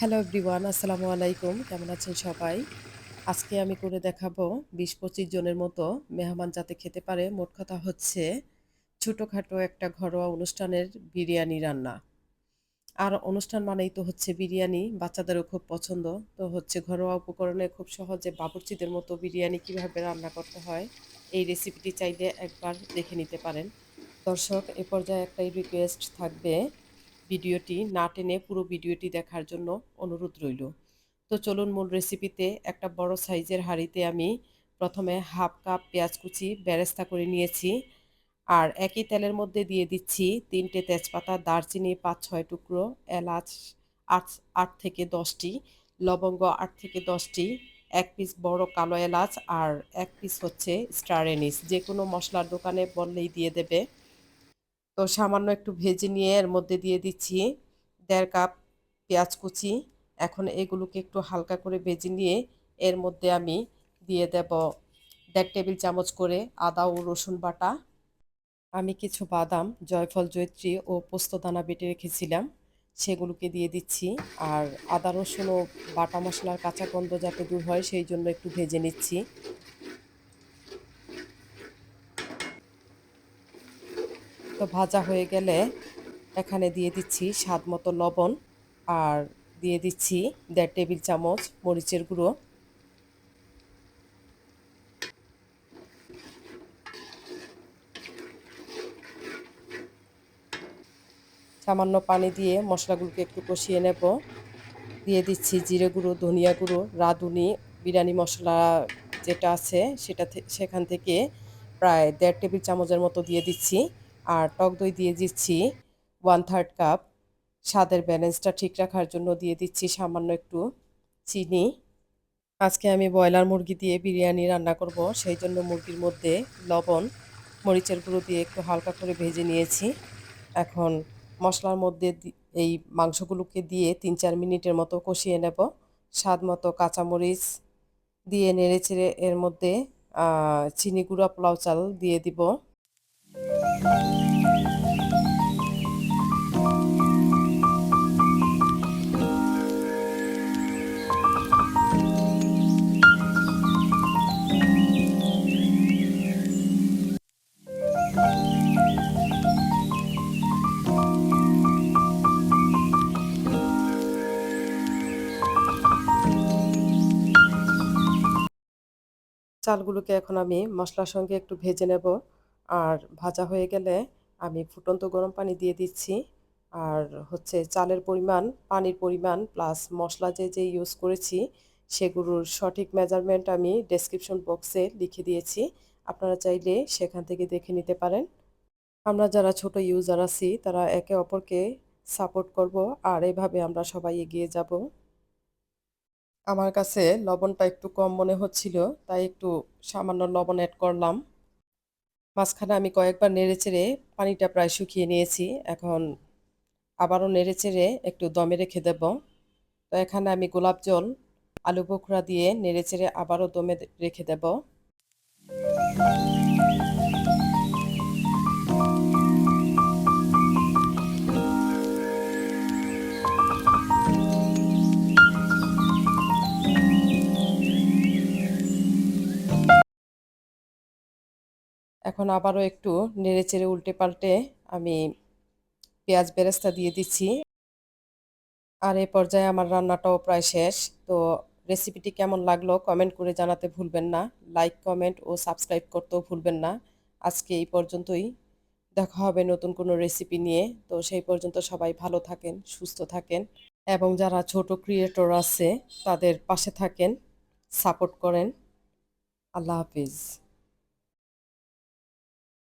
Hello everyone, আসসালামু আলাইকুম। কেমন আছেন সবাই? আজকে আমি করে দেখাবো বিশ পঁচিশ জনের মতো মেহমান যাতে খেতে পারে। মোট কথা হচ্ছে ছোটোখাটো একটা ঘরোয়া অনুষ্ঠানের বিরিয়ানি রান্না। আর অনুষ্ঠান মানেই তো হচ্ছে বিরিয়ানি, বাচ্চাদেরও খুব পছন্দ। তো হচ্ছে ঘরোয়া উপকরণে খুব সহজে বাবুর্চিদের মতো বিরিয়ানি কীভাবে রান্না করতে হয়, এই রেসিপিটি চাইলে একবার দেখে নিতে পারেন। দর্শক, এ পর্যায়ে একটাই রিকোয়েস্ট থাকবে ভিডিওটি না টেনে পুরো ভিডিওটি দেখার জন্য অনুরোধ রইল। তো চলুন মূল রেসিপিতে একটা বড় সাইজের হাঁড়িতে আমি প্রথমে হাফ কাপ পেঁয়াজ কুচি বেরেস্তা করে নিয়েছি আর একই তেলের মধ্যে দিয়ে দিচ্ছি তিনটে তেজপাতা, দারচিনি পাঁচ, ছয় টুকরো, এলাচ আট আট থেকে দশটি, লবঙ্গ আট থেকে দশটি, এক পিস বড় কালো এলাচ আর এক পিস হচ্ছে স্টার এনিস যে কোনো মশলার দোকানে বললেই দিয়ে দেবে। তো সামান্য একটু ভেজে নিয়ে এর মধ্যে দিয়ে দিচ্ছি দেড় কাপ পেঁয়াজ কুচি। এখন এগুলোকে একটু হালকা করে ভেজে নিয়ে এর মধ্যে আমি দিয়ে দেব দেড় টেবিল চামচ করে আদা ও রসুন বাটা। আমি কিছু বাদাম, জয়ফল, জয়ত্রী ও পোস্তদানা বেটে রেখেছিলাম। সেগুলোকে দিয়ে দিচ্ছি আর আদা রসুন ও বাটা মশলার কাঁচা গন্ধ যাতে দূর হয় সেই জন্য একটু ভেজে নিচ্ছি। তো ভাজা হয়ে গেলে এখানে দিয়ে দিচ্ছি স্বাদ মতো লবণ আর দিয়ে দিচ্ছি দেড় টেবিল চামচ মরিচের গুঁড়ো। সামান্য পানি দিয়ে মশলাগুলোকে একটু কষিয়ে নেব। দিয়ে দিচ্ছি জিরে গুঁড়ো, ধনিয়া গুঁড়ো, রাঁধুনি, বিরিয়ানি মশলা যেটা আছে সেটা সেখান থেকে প্রায় দেড় টেবিল চামচের মতো দিয়ে দিচ্ছি। আর টক দই দিয়ে দিচ্ছি ওয়ান থার্ড কাপ স্বাদের ব্যালেন্সটা ঠিক রাখার জন্য দিয়ে দিচ্ছি সামান্য একটু চিনি। আজকে আমি ব্রয়লার মুরগি দিয়ে বিরিয়ানি রান্না করব, সেই জন্য মুরগির মধ্যে লবণ, মরিচের গুঁড়ো দিয়ে একটু হালকা করে ভেজে নিয়েছি। এখন মশলার মধ্যে এই মাংসগুলোকে দিয়ে তিন চার মিনিটের মতো কষিয়ে নেব। স্বাদ মতো কাঁচামরিচ দিয়ে নেড়ে চেড়ে এর মধ্যে চিনি গুঁড়া, পোলাও চাল দিয়ে দিব। চালগুলোকে এখন আমি মশলার সঙ্গে একটু ভেজে নেব। আর ভাজা হয়ে গেলে আমি ফুটন্ত গরম পানি দিয়ে দিচ্ছি। আর হচ্ছে চালের পরিমাণ, পানির পরিমাণ প্লাস মশলা যে যে ইউজ করেছি, সেগুলোর সঠিক মেজারমেন্ট আমি ডেসক্রিপশন বক্সে লিখে দিয়েছি। আপনারা চাইলে সেখান থেকে দেখে নিতে পারেন। আমরা যারা ছোট ইউজার আছি, তারা একে অপরকে সাপোর্ট করব আর এভাবে আমরা সবাই এগিয়ে যাব। আমার কাছে লবণটা একটু কম মনে হচ্ছিল, তাই একটু সামান্য লবণ অ্যাড করলাম। মাঝখানে আমি কয়েকবার নেড়ে চেড়ে পানিটা প্রায় শুকিয়ে নিয়েছি। এখন আবারও নেড়ে চেড়ে একটু দমে রেখে দেব। তো এখানে আমি গোলাপ জল, আলু বোখরা দিয়ে নেড়ে চেড়ে আবারও দমে রেখে দেব। এখন আবারও একটু নেড়ে চেড়ে উল্টে পাল্টে আমি পেঁয়াজ বেরেস্তা দিয়ে দিচ্ছি। আর এই পর্যায়ে আমার রান্নাটাও প্রায় শেষ। তো রেসিপিটি কেমন লাগল কমেন্ট করে জানাতে ভুলবেন না। লাইক, কমেন্ট ও সাবস্ক্রাইব করতেও ভুলবেন না। আজকে এই পর্যন্তই। দেখা হবে নতুন কোনো রেসিপি নিয়ে। তো সেই পর্যন্ত সবাই ভালো থাকেন, সুস্থ থাকেন এবং যারা ছোট ক্রিয়েটর আছে তাদের পাশে থাকেন, সাপোর্ট করেন। আল্লাহ হাফিজ।